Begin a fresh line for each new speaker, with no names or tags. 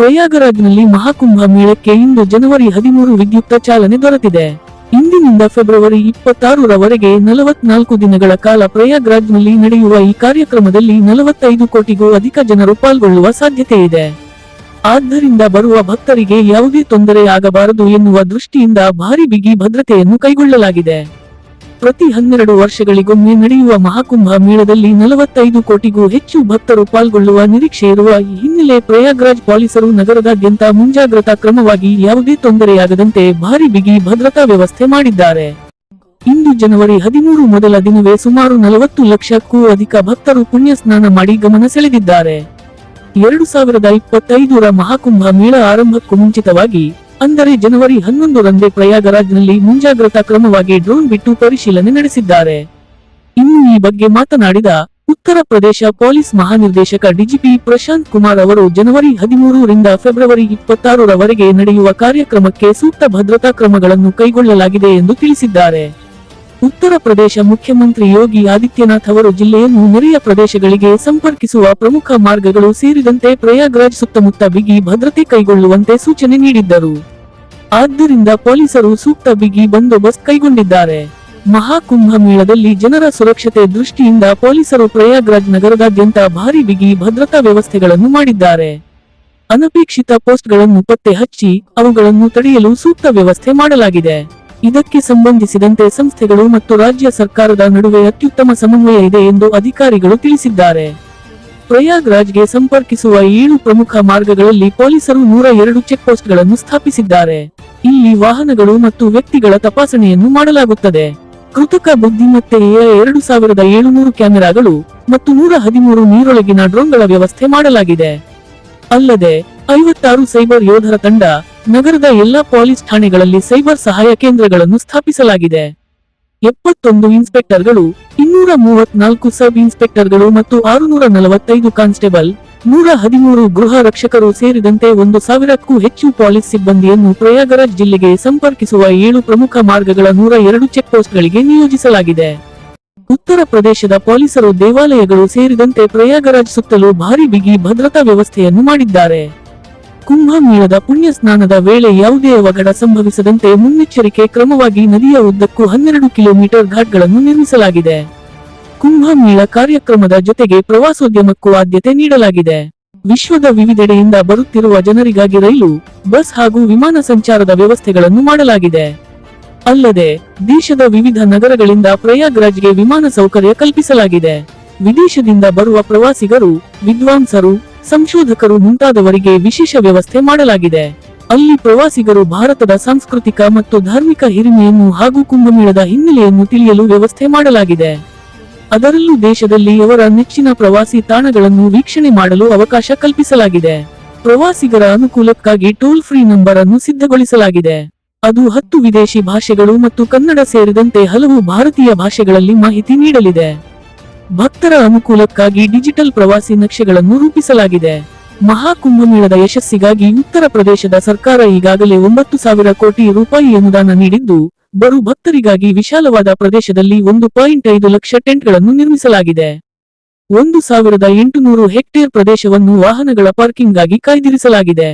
ಪ್ರಯಾಗರಾಜ್ನಲ್ಲಿ ಮಹಾಕುಂಭ ಮೇಳಕ್ಕೆ ಇಂದು ಜನವರಿ ಹದಿಮೂರು ವಿದ್ಯುಕ್ತ ಚಾಲನೆ ದೊರೆತಿದೆ. ಇಂದಿನಿಂದ ಫೆಬ್ರವರಿ ಇಪ್ಪತ್ತಾರರವರೆಗೆ ನಲವತ್ನಾಲ್ಕು ದಿನಗಳ ಕಾಲ ಪ್ರಯಾಗ್ರಾಜ್ನಲ್ಲಿ ನಡೆಯುವ ಈ ಕಾರ್ಯಕ್ರಮದಲ್ಲಿ ನಲವತ್ತೈದು ಕೋಟಿಗೂ ಅಧಿಕ ಜನರು ಪಾಲ್ಗೊಳ್ಳುವ ಸಾಧ್ಯತೆ ಇದೆ. ಆದ್ದರಿಂದ ಬರುವ ಭಕ್ತರಿಗೆ ಯಾವುದೇ ತೊಂದರೆ ಆಗಬಾರದು ಎನ್ನುವ ದೃಷ್ಟಿಯಿಂದ ಭಾರಿ ಬಿಗಿ ಭದ್ರತೆಯನ್ನು ಕೈಗೊಳ್ಳಲಾಗಿದೆ. ಪ್ರತಿ ಹನ್ನೆರಡು ವರ್ಷಗಳಿಗೊಮ್ಮೆ ನಡೆಯುವ ಮಹಾಕುಂಭ ಮೇಳದಲ್ಲಿ ನಲವತ್ತೈದು ಕೋಟಿಗೂ ಹೆಚ್ಚು ಭಕ್ತರು ಪಾಲ್ಗೊಳ್ಳುವ ನಿರೀಕ್ಷೆ ಇರುವ ಈ ಹಿನ್ನೆಲೆ ಪ್ರಯಾಗ್ರಾಜ್ ಪೊಲೀಸರು ನಗರದಾದ್ಯಂತ ಮುಂಜಾಗ್ರತಾ ಕ್ರಮವಾಗಿ ಯಾವುದೇ ತೊಂದರೆಯಾಗದಂತೆ ಭಾರಿ ಬಿಗಿ ಭದ್ರತಾ ವ್ಯವಸ್ಥೆ ಮಾಡಿದ್ದಾರೆ. ಇಂದು ಜನವರಿ ಹದಿಮೂರು ಮೊದಲ ದಿನವೇ ಸುಮಾರು ನಲವತ್ತು ಲಕ್ಷಕ್ಕೂ ಅಧಿಕ ಭಕ್ತರು ಪುಣ್ಯ ಸ್ನಾನ ಮಾಡಿ ಗಮನ ಸೆಳೆದಿದ್ದಾರೆ. ಎರಡು ಸಾವಿರದ ಇಪ್ಪತ್ತೈದರ ಮಹಾಕುಂಭ ಮೇಳ ಆರಂಭಕ್ಕೂ ಮುಂಚಿತವಾಗಿ ಅಂದರೆ ಜನವರಿ ಹನ್ನೊಂದರಂದೇ ಪ್ರಯಾಗರಾಜ್ನಲ್ಲಿ ಮುಂಜಾಗ್ರತಾ ಕ್ರಮವಾಗಿ ಡ್ರೋನ್ ಬಿಟ್ಟು ಪರಿಶೀಲನೆ ನಡೆಸಿದ್ದಾರೆ. ಇನ್ನು ಈ ಬಗ್ಗೆ ಮಾತನಾಡಿದ ಉತ್ತರ ಪ್ರದೇಶ ಪೊಲೀಸ್ ಮಹಾನಿರ್ದೇಶಕ ಡಿಜಿಪಿ ಪ್ರಶಾಂತ್ ಕುಮಾರ್ ಅವರು, ಜನವರಿ ಹದಿಮೂರರಿಂದ ಫೆಬ್ರವರಿ ಇಪ್ಪತ್ತಾರರವರೆಗೆ ನಡೆಯುವ ಕಾರ್ಯಕ್ರಮಕ್ಕೆ ಸೂಕ್ತ ಭದ್ರತಾ ಕ್ರಮಗಳನ್ನು ಕೈಗೊಳ್ಳಲಾಗಿದೆ ಎಂದು ತಿಳಿಸಿದ್ದಾರೆ. ಉತ್ತರ ಪ್ರದೇಶ ಮುಖ್ಯಮಂತ್ರಿ ಯೋಗಿ ಆದಿತ್ಯನಾಥ್ ಅವರು ಜಿಲ್ಲೆಯನ್ನು ನೆರೆಯ ಪ್ರದೇಶಗಳಿಗೆ ಸಂಪರ್ಕಿಸುವ ಪ್ರಮುಖ ಮಾರ್ಗಗಳು ಸೇರಿದಂತೆ ಪ್ರಯಾಗ್ರಾಜ್ ಸುತ್ತಮುತ್ತ ಬಿಗಿ ಭದ್ರತೆ ಕೈಗೊಳ್ಳುವಂತೆ ಸೂಚನೆ ನೀಡಿದ್ದರು. ಆದ್ದರಿಂದ ಪೊಲೀಸರು ಸೂಕ್ತ ಬಿಗಿ ಬಂದೋಬಸ್ತ್ ಕೈಗೊಂಡಿದ್ದಾರೆ. ಮಹಾಕುಂಭ ಮೇಳದಲ್ಲಿ ಜನರ ಸುರಕ್ಷತೆ ದೃಷ್ಟಿಯಿಂದ ಪೊಲೀಸರು ಪ್ರಯಾಗ್ರಾಜ್ ನಗರದಾದ್ಯಂತ ಭಾರಿ ಬಿಗಿ ಭದ್ರತಾ ವ್ಯವಸ್ಥೆಗಳನ್ನು ಮಾಡಿದ್ದಾರೆ. ಅನಪೇಕ್ಷಿತ ಪೋಸ್ಟ್ಗಳನ್ನು ಪತ್ತೆ ಹಚ್ಚಿ ಅವುಗಳನ್ನು ತಡೆಯಲು ಸೂಕ್ತ ವ್ಯವಸ್ಥೆ ಮಾಡಲಾಗಿದೆ. ಇದಕ್ಕೆ ಸಂಬಂಧಿಸಿದಂತೆ ಸಂಸ್ಥೆಗಳು ಮತ್ತು ರಾಜ್ಯ ಸರ್ಕಾರದ ನಡುವೆ ಅತ್ಯುತ್ತಮ ಸಮನ್ವಯ ಇದೆ ಎಂದು ಅಧಿಕಾರಿಗಳು ತಿಳಿಸಿದ್ದಾರೆ. ಪ್ರಯಾಗ್ರಾಜ್ಗೆ ಸಂಪರ್ಕಿಸುವ ಏಳು ಪ್ರಮುಖ ಮಾರ್ಗಗಳಲ್ಲಿ ಪೊಲೀಸರು ನೂರ ಎರಡು ಚೆಕ್ಪೋಸ್ಟ್ಗಳನ್ನು ಸ್ಥಾಪಿಸಿದ್ದಾರೆ. ಇಲ್ಲಿ ವಾಹನಗಳು ಮತ್ತು ವ್ಯಕ್ತಿಗಳ ತಪಾಸಣೆಯನ್ನು ಮಾಡಲಾಗುತ್ತದೆ. ಕೃತಕ ಬುದ್ಧಿಮತ್ತೆಯ ಎರಡು ಸಾವಿರದ ಏಳುನೂರು ಕ್ಯಾಮೆರಾಗಳು ಮತ್ತು ನೂರ ಹದಿಮೂರು ನೀರೊಳಗಿನ ಡ್ರೋನ್ಗಳ ವ್ಯವಸ್ಥೆ ಮಾಡಲಾಗಿದೆ. ಅಲ್ಲದೆ, ಐವತ್ತಾರು ಸೈಬರ್ ಯೋಧರ ತಂಡ ನಗರದ ಎಲ್ಲಾ ಪೊಲೀಸ್ ಠಾಣೆಗಳಲ್ಲಿ ಸೈಬರ್ ಸಹಾಯ ಕೇಂದ್ರಗಳನ್ನು ಸ್ಥಾಪಿಸಲಾಗಿದೆ. ಎಪ್ಪತ್ತೊಂದು ಇನ್ಸ್ಪೆಕ್ಟರ್ಗಳು, ಇನ್ನೂರ ಮೂವತ್ನಾಲ್ಕು ಸಬ್ ಇನ್ಸ್ಪೆಕ್ಟರ್ಗಳು ಮತ್ತು ಆರುನೂರ ನಲವತ್ತೈದು ಕಾನ್ಸ್ಟೇಬಲ್, ನೂರ ಹದಿಮೂರು ಗೃಹ ರಕ್ಷಕರು ಸೇರಿದಂತೆ ಒಂದು ಸಾವಿರಕ್ಕೂ ಹೆಚ್ಚು ಪೊಲೀಸ್ ಸಿಬ್ಬಂದಿಯನ್ನು ಪ್ರಯಾಗರಾಜ್ ಜಿಲ್ಲೆಗೆ ಸಂಪರ್ಕಿಸುವ ಏಳು ಪ್ರಮುಖ ಮಾರ್ಗಗಳ ನೂರ ಎರಡು ಚೆಕ್ ಪೋಸ್ಟ್ಗಳಿಗೆ ನಿಯೋಜಿಸಲಾಗಿದೆ. ಉತ್ತರ ಪ್ರದೇಶದ ಪೊಲೀಸರು ದೇವಾಲಯಗಳು ಸೇರಿದಂತೆ ಪ್ರಯಾಗರಾಜ್ ಸುತ್ತಲೂ ಭಾರಿ ಬಿಗಿ ಭದ್ರತಾ ವ್ಯವಸ್ಥೆಯನ್ನು ಮಾಡಿದ್ದಾರೆ. ಕುಂಭಮೇಳದ ಪುಣ್ಯ ಸ್ನಾನದ ವೇಳೆ ಯಾವುದೇ ಅವಘಡ ಸಂಭವಿಸದಂತೆ ಮುನ್ನೆಚ್ಚರಿಕೆ ಕ್ರಮವಾಗಿ ನದಿಯ ಉದ್ದಕ್ಕೂ ಹನ್ನೆರಡು ಕಿಲೋಮೀಟರ್ ಘಾಟ್ಗಳನ್ನು ನಿರ್ಮಿಸಲಾಗಿದೆ. ಕುಂಭಮೇಳ ಕಾರ್ಯಕ್ರಮದ ಜೊತೆಗೆ ಪ್ರವಾಸೋದ್ಯಮಕ್ಕೂ ಆದ್ಯತೆ ನೀಡಲಾಗಿದೆ. ವಿಶ್ವದ ವಿವಿಧೆಡೆಯಿಂದ ಬರುತ್ತಿರುವ ಜನರಿಗಾಗಿ ರೈಲು, ಬಸ್ ಹಾಗೂ ವಿಮಾನ ಸಂಚಾರದ ವ್ಯವಸ್ಥೆಗಳನ್ನು ಮಾಡಲಾಗಿದೆ. ಅಲ್ಲದೆ, ದೇಶದ ವಿವಿಧ ನಗರಗಳಿಂದ ಪ್ರಯಾಗ್ರಾಜ್ಗೆ ವಿಮಾನ ಸೌಕರ್ಯ ಕಲ್ಪಿಸಲಾಗಿದೆ. ವಿದೇಶದಿಂದ ಬರುವ ಪ್ರವಾಸಿಗರು, ವಿದ್ವಾಂಸರು ಸಂಶೋಧಕರು ಮುಂತಾದವರಿಗೆ ವಿಶೇಷ ವ್ಯವಸ್ಥೆ ಮಾಡಲಾಗಿದೆ. ಅಲ್ಲಿ ಪ್ರವಾಸಿಗರು ಭಾರತದ ಸಾಂಸ್ಕೃತಿಕ ಮತ್ತು ಧಾರ್ಮಿಕ ಹಿರಿಮೆಯನ್ನು ಹಾಗೂ ಕುಂಭಮೇಳದ ಹಿನ್ನೆಲೆಯನ್ನು ತಿಳಿಯಲು ವ್ಯವಸ್ಥೆ ಮಾಡಲಾಗಿದೆ. ಅದರಲ್ಲೂ ದೇಶದಲ್ಲಿ ಅವರ ನೆಚ್ಚಿನ ಪ್ರವಾಸಿ ತಾಣಗಳನ್ನು ವೀಕ್ಷಣೆ ಮಾಡಲು ಅವಕಾಶ ಕಲ್ಪಿಸಲಾಗಿದೆ. ಪ್ರವಾಸಿಗರ ಅನುಕೂಲಕ್ಕಾಗಿ ಟೋಲ್ ಫ್ರೀ ನಂಬರ್ ಅನ್ನು ಸಿದ್ಧಗೊಳಿಸಲಾಗಿದೆ. ಅದು ಹತ್ತು ವಿದೇಶಿ ಭಾಷೆಗಳು ಮತ್ತು ಕನ್ನಡ ಸೇರಿದಂತೆ ಹಲವು ಭಾರತೀಯ ಭಾಷೆಗಳಲ್ಲಿ ಮಾಹಿತಿ ನೀಡಲಿದೆ. ಭಕ್ತರ ಅನುಕೂಲಕ್ಕಾಗಿ ಡಿಜಿಟಲ್ ಪ್ರವಾಸಿ ನಕ್ಷೆಗಳನ್ನು ರೂಪಿಸಲಾಗಿದೆ. ಮಹಾಕುಂಭಮೇಳದ ಯಶಸ್ಸಿಗಾಗಿ ಉತ್ತರ ಪ್ರದೇಶದ ಸರ್ಕಾರ ಈಗಾಗಲೇ ಒಂಬತ್ತು ಸಾವಿರ ಕೋಟಿ ರೂಪಾಯಿ ಅನುದಾನ ನೀಡಿದ್ದು, ಬರು ಭಕ್ತರಿಗಾಗಿ ವಿಶಾಲವಾದ ಪ್ರದೇಶದಲ್ಲಿ ಒಂದು ಪಾಯಿಂಟ್ ಐದು ಲಕ್ಷ ಟೆಂಟ್ಗಳನ್ನು ನಿರ್ಮಿಸಲಾಗಿದೆ. ಒಂದು ಸಾವಿರದ ಎಂಟುನೂರು ಹೆಕ್ಟೇರ್ ಪ್ರದೇಶವನ್ನು ವಾಹನಗಳ ಪಾರ್ಕಿಂಗ್ಗಾಗಿ ಕಾಯ್ದಿರಿಸಲಾಗಿದೆ.